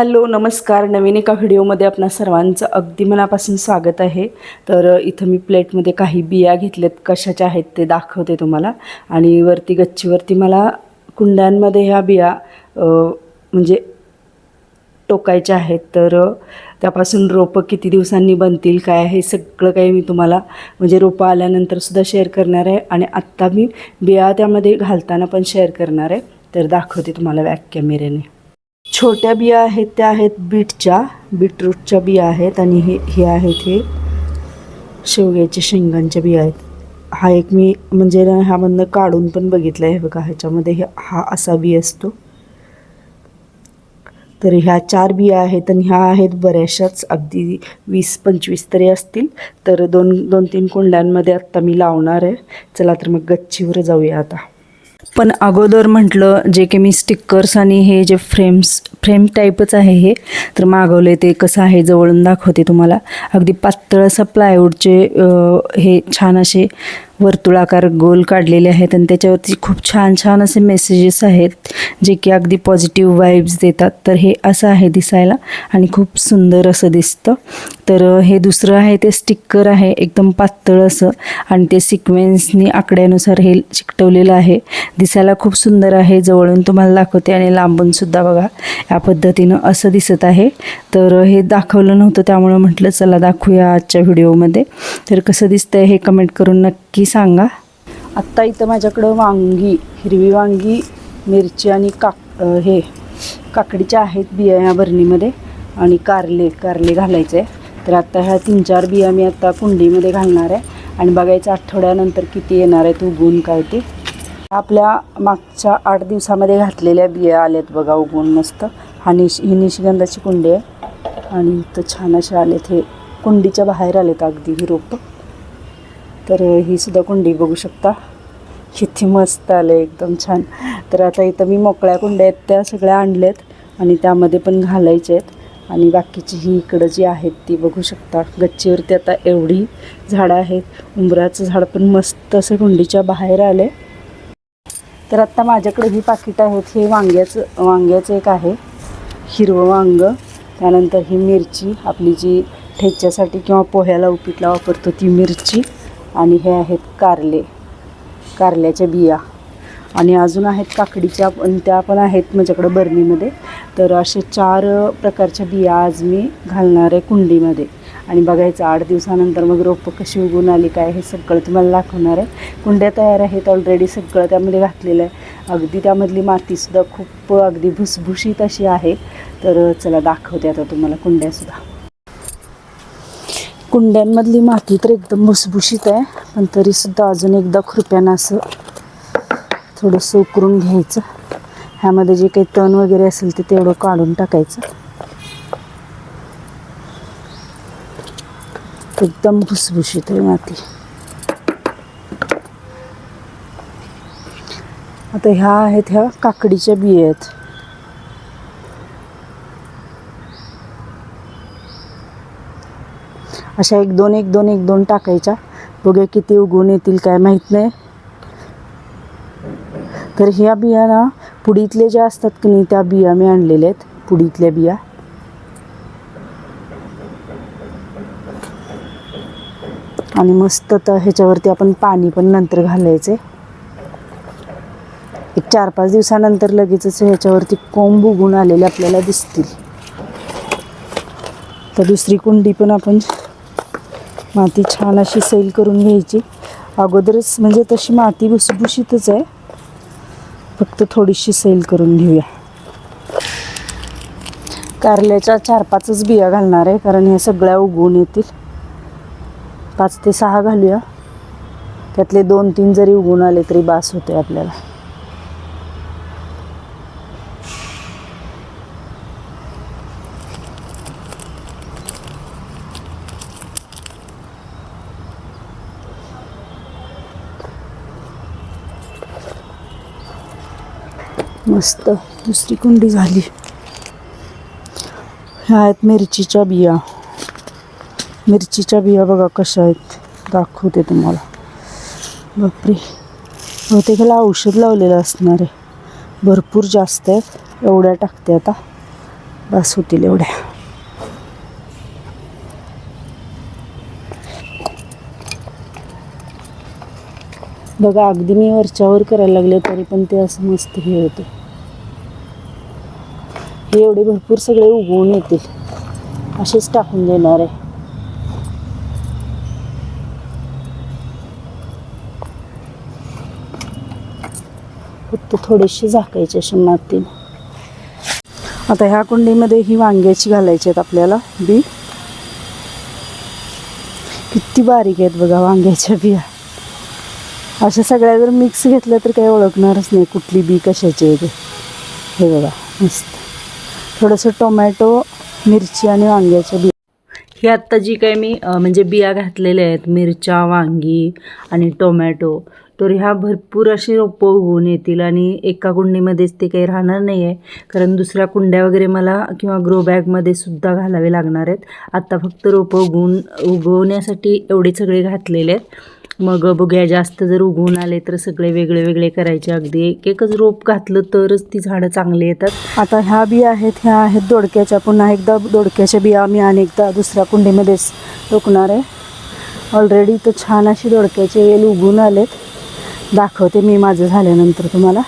Hello नमस्कार. नवीन एका व्हिडिओमध्ये आपणा सर्वांचं अगदी मनापासून स्वागत आहे. तर इथं मी प्लेटमध्ये काही बिया घेतल्यात कशाच्या आहेत ते दाखवते तुम्हाला. आणि वरती गच्चीवरती मला कुंड्यांमध्ये ह्या बिया म्हणजे टोकायच्या आहेत. तर त्यापासून रोपं किती दिवसांनी बनतील काय हे सगळं काही मी तुम्हाला म्हणजे रोपं आल्यानंतरसुद्धा शेअर करणार आहे. आणि आत्ता मी बिया त्यामध्ये घालताना पण शेअर करणार आहे. तर दाखवते तुम्हाला बॅक कॅमेऱ्याने छोट्या बिया आहेत त्या आहेत बीटच्या बीटरूटच्या बिया आहेत आणि हे हे आहेत हे शेवग्याच्या शेंगांच्या बिया आहेत. हा एक मी म्हणजे ना ह्यामधनं काढून पण बघितलं आहे बघा ह्याच्यामध्ये हे हा असा बी असतो. तर ह्या चार बिया आहेत आणि ह्या आहेत बऱ्याचशाच अगदी वीस पंचवीस तरी असतील. तर दोन दोन तीन कुंड्यांमध्ये आत्ता मी लावणार आहे. चला तर मग गच्चीवर जाऊया आता. पण अगोदर म्हटलं जे की मी स्टिक्कर्स आणि हे जे फ्रेम्स फ्रेम टाईपच आहे हे तर मागवले ते कसं आहे जवळून दाखवते तुम्हाला. अगदी पातळ असं प्लायवूडचे हे छान असे वर्तुळाकार गोल काढलेले आहेत आणि त्याच्यावरती खूप छान छान असे मेसेजेस आहेत जे की अगदी पॉझिटिव्ह वाईब्स देतात. तर हे असं आहे दिसायला आणि खूप सुंदर असं दिसतं. तर हे दुसरं आहे ते स्टिक्कर आहे एकदम पातळ असं आणि ते सिक्वेन्सनी आकड्यानुसार हे चिकटवलेलं आहे. दिसायला खूप सुंदर आहे. जवळून तुम्हाला दाखवते आणि लांबूनसुद्धा बघा. या पद्धतीनं असं दिसत आहे. तर हे दाखवलं नव्हतं त्यामुळं म्हटलं चला दाखवूया आजच्या व्हिडिओमध्ये तर कसं दिसतंय हे कमेंट करून नक्की सांगा. आत्ता इथं माझ्याकडं वांगी हिरवी वांगी मिरची आणि काक हे काकडीच्या आहेत बिया या बरणीमध्ये आणि कारले कारले घालायचे. आहे तर आत्ता ह्या तीन चार बिया मी आत्ता कुंडीमध्ये घालणार आहे. आणि बघायचं आठवड्यानंतर किती येणार आहेत उगवून काय ते. आपल्या मागच्या आठ दिवसामध्ये घातलेल्या बिया आल्यात बघा उगवून मस्त. हा निश ही निशिगंधाची कुंडी आहे. आणि इथं छान असे आलेत हे कुंडीच्या बाहेर आलेत अगदी ही रोपं. तर ही सुद्धा कुंडी बघू शकता. किती मस्त आले एकदम छान. तर आता इथं मी मोकळ्या कुंड्या आहेत त्या सगळ्या आणल्यात आणि त्यामध्ये पण घालायचे आहेत. आणि बाकीची ही इकडं जी आहेत ती बघू शकता. गच्चीवरती आता एवढी झाडं आहेत. उंबराचं झाड पण मस्त असं कुंडीच्या बाहेर आले तर आत्ता माझ्याकडे ही पाकिटं आहेत. हे वांग्याचं वांग्याचं एक आहे. हिरवं वांग. त्यानंतर ही मिरची. आपली जी ठेच्यासाठी किंवा पोह्याला उपीटला वापरतो ती मिरची. आणि हे आहेत कारले कारल्याच्या बिया. आणि अजून आहेत काकडीच्या पण त्या पण आहेत माझ्याकडं बर्नीमध्ये तर असे चार प्रकारच्या बिया आज मी घालणार आहे कुंडीमध्ये. आणि बघायचं आठ दिवसानंतर मग रोपं कशी उगून आली काय हे सगळं तुम्हाला दाखवणार आहे. कुंड्या तयार आहेत ऑलरेडी सगळं त्यामध्ये घातलेलं आहे. अगदी त्यामधली मातीसुद्धा खूप अगदी भुसभुशीत अशी आहे. तर चला दाखवते आता तुम्हाला कुंड्यासुद्धा कुंड्यांमधली माती तर एकदम भुसभुशीत आहे पण तरीसुद्धा अजून एकदा खुरप्यानं असं थोडंसं उकरून घ्यायचं. ह्यामध्ये जे काही तण वगैरे असेल ते तेवढं काढून टाकायचं. एकदम भुसभुशीत आहे माती. आता ह्या आहेत ह्या काकडीच्या बिया आहेत. अशा एक दोन एक दोन एक दोन टाकायच्या. बघूया किती उगवून येतील काय माहीत नाही. तर ह्या बिया ना पुडीतले ज्या असतात की नाही त्या बिया मी आणलेल्या आहेत. पुडीतल्या बिया. आणि मस्त तर ह्याच्यावरती आपण पाणी पण नंतर घालायचे. एक चार पाच दिवसानंतर लगेचच ह्याच्यावरती कोंब उगून आलेले आपल्याला दिसतील. तर दुसरी कुंडी पण आपण माती छान अशी सैल करून घ्यायची. अगोदरच म्हणजे तशी माती भुसभुशीतच आहे. फक्त थोडीशी सैल करून घेऊया. कारल्याच्या चार पाचच बिया घालणार आहे कारण ह्या सगळ्या उगवून येतील. पाच ते सहा घालूया. त्यातले दोन तीन जरी उगवून आले तरी बास होते आपल्याला. मस्त. दुसरी कुंडी झाली. ह्या आहेत मिरचीच्या बिया. मिरचीच्या बिया बघा कशा आहेत. दाखवते तुम्हाला. बापरे. बहुतेकाला औषध लावलेलं असणार आहे. भरपूर जास्त आहेत. एवढ्या टाकते आता. बस होतील एवढ्या. बघा अगदी मी वरच्यावर करायला लागले तरी पण ते असं मस्त हे होतं. हे एवढे भरपूर सगळे उगवून येतील. असेच टाकून देणार आहे. फक्त थोडेसे झाकायचे असे मातीने. आता ह्या कुंडीमध्ये ही वांग्याची घालायची आहेत आपल्याला बी. किती बारीक आहेत बघा वांग्याच्या बिया. अशा सगळ्या जर मिक्स घेतल्या तर काही ओळखणारच नाही कुठली बी कशाची आहे ते. हे बघा मस्त. थोडंसं टोमॅटो मिरची आणि वांग्याच्या बिया ही आत्ता जी काय मी म्हणजे बिया घातलेल्या आहेत मिरच्या वांगी आणि टोमॅटो तर ह्या भरपूर अशी रोपं उगवून येतील आणि एका कुंडीमध्येच ते काही राहणार नाही आहे. कारण दुसऱ्या कुंड्या वगैरे मला किंवा ग्रो बॅगमध्ये सुद्धा घालावे लागणार आहेत. आत्ता फक्त रोपं उगवून उगवण्यासाठी एवढे सगळे घातलेले आहेत. मग बघूया जास्त जर उगवून आले तर सगळे वेगळे वेगळे करायचे. अगदी एक एकच रोप घातलं तरच ती झाडं चांगली येतात. आता ह्या बिया आहेत ह्या आहेत दोडक्याच्या. पुन्हा एकदा दोडक्याच्या बिया मी अनेकदा दुसऱ्या कुंडीमध्येच रोखणार आहे. ऑलरेडी तर छान अशी दोडक्याचे वेल उगून आलेत. दाखवते मी माझं झाल्यानंतर तुम्हाला.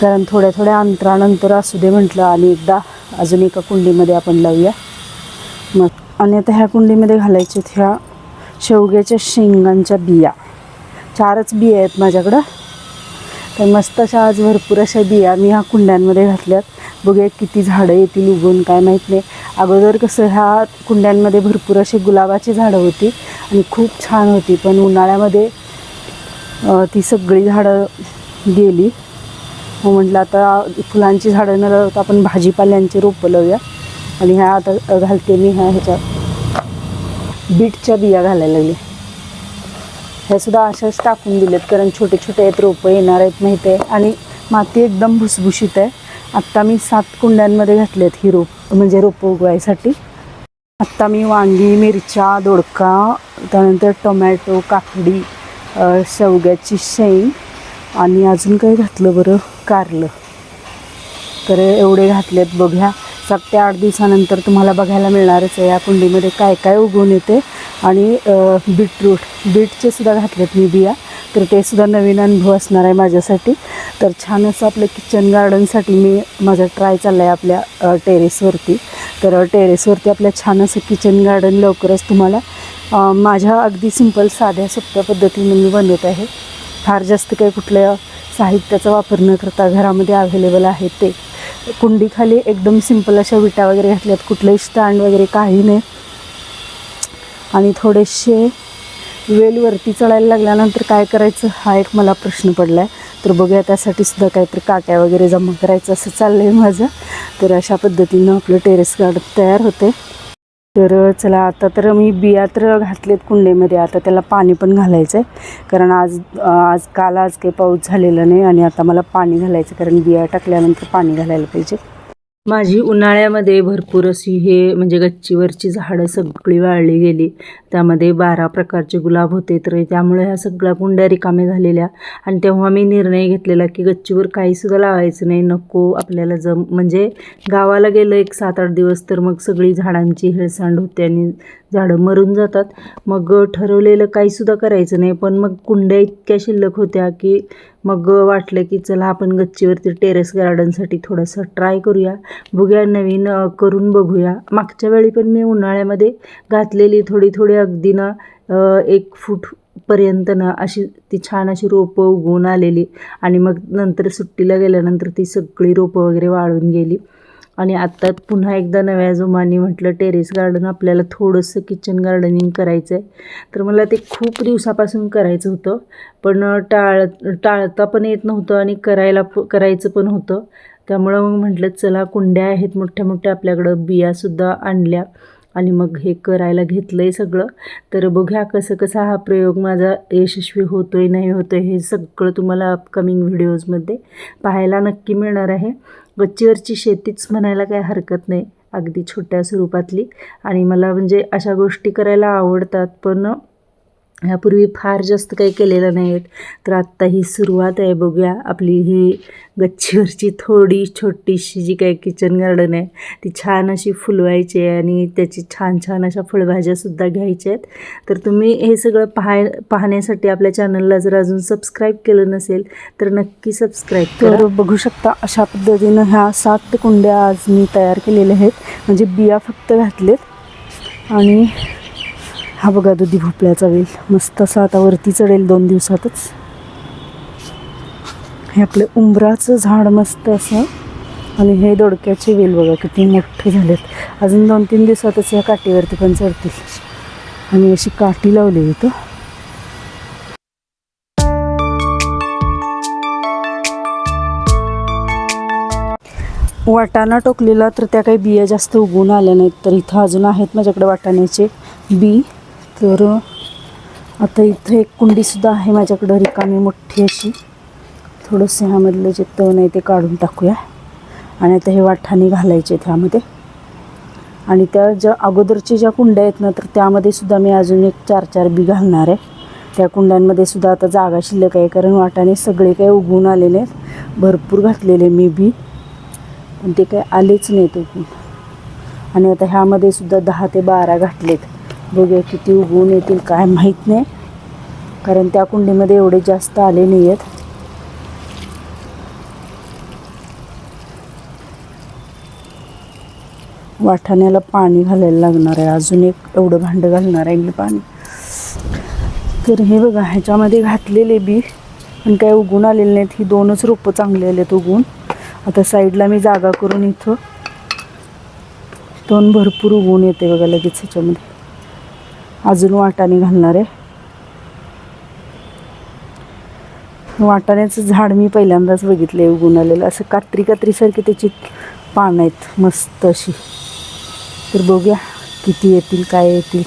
कारण थोड्या थोड्या अंतरानंतर असू दे म्हटलं आणि एकदा अजून एका कुंडीमध्ये आपण लावूया. मग आणि आता ह्या कुंडीमध्ये घालायचे ह्या शेवग्याच्या शेंगांच्या बिया. चारच बिया आहेत माझ्याकडं. तर मस्त अशा आज भरपूर अशा बिया मी ह्या कुंड्यांमध्ये घातल्यात. बघूया किती झाडं येतील उगवून काय माहीत नाही. अगोदर कसं ह्या कुंड्यांमध्ये भरपूर अशी गुलाबाची झाडं होती आणि खूप छान होती. पण उन्हाळ्यामध्ये ती सगळी झाडं गेली. मग म्हटलं आता फुलांची झाडं न लावता आपण भाजीपाल्यांची रोपं लावूया. आणि ह्या आता घालते मी ह्या ह्याच्यात. बीटच्या बिया घालायला लागले. हे सुद्धा अशाच टाकून दिलेत कारण छोटे छोटे आहेत रोपं येणार आहेत माहीत आहे. आणि माती एकदम भुसभुशीत आहे. आत्ता मी सात कुंड्यांमध्ये घातलेत ही रोप म्हणजे रोपं उगवायसाठी. आत्ता मी वांगी मिरच्या दोडका त्यानंतर टोमॅटो काकडी शेवग्याची शेंग आणि अजून काही घातलं बरं कारलं. तर एवढे घातलेत बघ्या. सात ते आठ दिवसानंतर तुम्हाला बघायला मिळणारच आहे या कुंडीमध्ये काय काय उगवून येते. आणि बीटरूट बीटचे सुद्धा घातलेत मी बिया तर ते सुद्धा नवीन अनुभव असणार आहे माझ्यासाठी. तर छान असं आपलं किचन गार्डनसाठी मी माझा ट्राय चालला आहे आपल्या टेरेसवरती तर टेरेसवरती आपल्या छान असं किचन गार्डन लवकरच तुम्हाला माझ्या अगदी सिंपल साध्या सोप्या पद्धतीने मी बनवत आहे. फार जास्त काही कुठल्या साहित्याचा वापर न करता घरामध्ये अवेलेबल आहे ते. कुंडीखाली एकदम सिंपल अशा विटा वगैरे घातल्यात. कुठलंही स्टँड वगैरे काही नाही. आणि थोडेसे वेलवरती चढायला लागल्यानंतर काय करायचं? हा एक मला प्रश्न पडला आहे तर बघूया त्यासाठी सुद्धा काहीतरी काट्या वगैरे जमा करायचं असं चाललं आहे माझं. तर अशा पद्धतीनं आपलं टेरेस गार्डन तयार होते तर चला आता तर मी बिया तर घातलेत कुंडेमध्ये आता त्याला पाणी पण घालायचं आहे कारण आज आज काल आज काही पाऊस झालेला नाही आणि आता मला पाणी घालायचं कारण बिया टाकल्यानंतर पाणी घालायला पाहिजे. माझी उन्हाळ्यामध्ये भरपूर अशी हे म्हणजे गच्चीवरची झाडं सगळी वाळली गेली. त्यामध्ये बारा प्रकारचे गुलाब होते तर त्यामुळे ह्या सगळ्या कुंड्या रिकाम्या झालेल्या. आणि तेव्हा मी निर्णय घेतलेला की गच्चीवर काहीसुद्धा लावायचं नाही. नको आपल्याला जम म्हणजे गावाला गेलं एक सात आठ दिवस तर मग सगळी झाडांची हेळसांड होते आणि झाडं मरून जातात. मग ठरवलेलं काहीसुद्धा करायचं नाही. पण मग कुंड्या इतक्या शिल्लक होत्या की मग वाटलं की चला आपण गच्चीवरती टेरेस गार्डनसाठी थोडंसं ट्राय करूया. बघूया नवीन करून बघूया. मागच्या वेळी पण मी उन्हाळ्यामध्ये घातलेली थोडी थोडी अगदी ना एक फूट पर्यंत ना अशी ती छान अशी रोपं उगवून आलेली. आणि मग नंतर सुट्टीला गेल्यानंतर ती सगळी रोपं वगैरे वाळून गेली. आणि आत्ता पुन्हा एकदा नव्या जोमाने म्हटलं टेरेस गार्डन आपल्याला थोडंसं किचन गार्डनिंग करायचं आहे तर मला ते खूप दिवसापासून करायचं होतं पण टाळ टाळता पण येत नव्हतं आणि करायला प करायचं पण होतं. त्यामुळं मग म्हटलं चला कुंड्या आहेत मोठ्या मोठ्या आपल्याकडं बियासुद्धा आणल्या आणि मग हे करायला घेतलं आहे सगळं. तर बघूया कसं कसा हा प्रयोग माझा यशस्वी होतो आहे नाही होतो आहे हे सगळं तुम्हाला अपकमिंग व्हिडिओजमध्ये पाहायला नक्की मिळणार आहे. गच्चीवरची शेतीच म्हणायला काही हरकत नाही. अगदी छोट्या स्वरूपातली. आणि मला म्हणजे अशा गोष्टी करायला आवडतात पण ह्यापूर्वी फार जास्त काही केलेलं नाही तर आत्ता ही सुरुवात आहे. बघूया आपली ही गच्चीवरची थोडी छोटीशी जी काही किचन गार्डन आहे ती छान अशी फुलवायची आहे आणि त्याची छान छान अशा फळभाज्यासुद्धा घ्यायच्या आहेत. तर तुम्ही हे सगळं पाहाय पाहण्यासाठी आपल्या चॅनलला जर अजून सबस्क्राईब केलं नसेल तर नक्की सबस्क्राईब तर बघू शकता अशा पद्धतीनं ह्या सात कुंड्या आज मी तयार केलेल्या आहेत. म्हणजे बिया फक्त घातलेत. आणि हा बघा दुधी भोपळ्याचा वेल. मस्त असा आता वरती चढेल दोन दिवसातच. हे आपलं उंबराचं झाड मस्त असं. आणि हे दोडक्याचे वेल बघा किती मोठे झालेत. अजून दोन तीन दिवसातच या काठीवरती पण चढतील. आणि अशी काठी लावली इथं. वाटाणा टोकलेला तर त्या काही बिया जास्त उगवून आल्या नाहीत. तर इथं अजून आहेत माझ्याकडे वाटाण्याचे बी. तर आता इथं एक कुंडीसुद्धा आहे माझ्याकडं रिकामी मोठी अशी. थोडंसं ह्यामधलं जे तण आहे ते काढून टाकूया. आणि आता हे वाठाने घालायचे ह्यामध्ये आणि त्या ज्या अगोदरच्या ज्या कुंड्या आहेत ना तर त्यामध्ये सुद्धा मी अजून एक चार चार बी घालणार आहे. त्या कुंड्यांमध्ये सुद्धा आता जागा शिल्लक आहे कारण वाटाने सगळे काही उगवून आलेले आहेत. भरपूर घातलेले मी बी. पण ते काही आलेच नाहीत उगवून. आणि आता ह्यामध्ये सुद्धा दहा ते बारा घातलेत. बघूया किती उगवून येतील काय माहीत नाही. कारण त्या कुंडीमध्ये एवढे जास्त आले नाही आहेत वाठाण्याला पाणी घालायला लागणार आहे. अजून एक एवढं भांडं घालणार आहे मी पाणी. तर हे बघा ह्याच्यामध्ये घातलेले बी पण काय उगून आलेले नाहीत. ही दोनच रोपं चांगले आहेत उगून आता साईडला मी जागा करून इथं दोन भरपूर उगवून येते बघा लगेच ह्याच्यामध्ये. अजून वाटाणे घालणार आहे. वाटाण्याचं झाड मी पहिल्यांदाच बघितलं आहे उगून आलेलं. असं कात्री कात्रीसारखी त्याची पानं आहेत मस्त अशी. तर बघूया किती येतील काय येतील.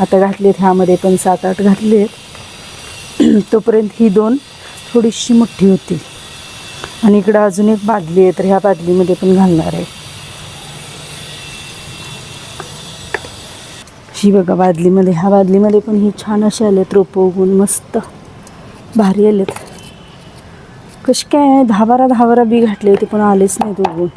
आता घातलेत ह्यामध्ये पण सात आठ घातले आहेत तोपर्यंत ही दोन थोडीशी मोठी होतील. आणि इकडं अजून एक बादली आहे तर ह्या बादलीमध्ये पण घालणार आहे. ही बघा बादलीमध्ये. ह्या बादलीमध्ये पण ही छान असे आलेत रोपं उगून मस्त. भारी आलेत कशी काय दहा बारा दहा बारा बी घातले होते पण आलेच नाहीत उगून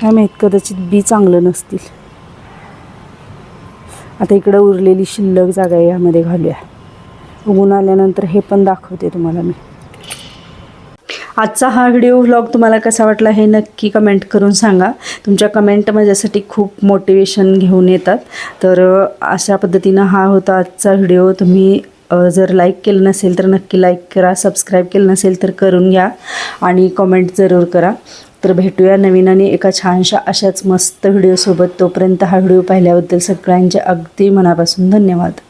काय माहीत कदाचित बी चांगलं नसतील. आता इकडं उरलेली शिल्लक जागा आहे यामध्ये घालूया. उगून आल्यानंतर हे पण दाखवते तुम्हाला मी. आजचा हा व्हिडिओ व्लॉग तुम्हाला कसा वाटला हे नक्की कमेंट करून सांगा. तुमच्या कमेंट माझ्यासाठी खूप मोटिवेशन घेऊन येतात. तर अशा पद्धतीनं हा होता आजचा व्हिडिओ. तुम्ही जर लाईक केलं नसेल तर नक्की लाईक करा. सबस्क्राईब केलं नसेल तर करून घ्या आणि कमेंट जरूर करा. तर भेटूया नवीन आणि एका छानशा अशाच मस्त व्हिडिओसोबत. तोपर्यंत हा व्हिडिओ पाहिल्याबद्दल सगळ्यांचे अगदी मनापासून धन्यवाद.